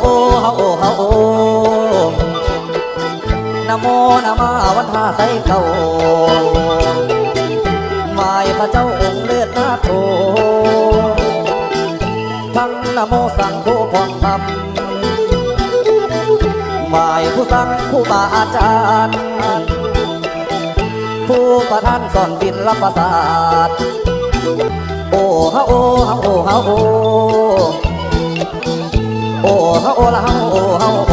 โอเฮาโอเฮาโอนโมนามาวันท่าใสเก่าไหวพระเจ้าองค์เลือดหน้าโททั้งนโมสังโฆพองธรรมไหวผู้สังผู้บาอาจารย์ ผู้ประท่านสอนบินรับประสาทโอเฮาโอเฮาโอเฮาโอ โอ้เฮาโอ้ลเฮาโอ้เฮา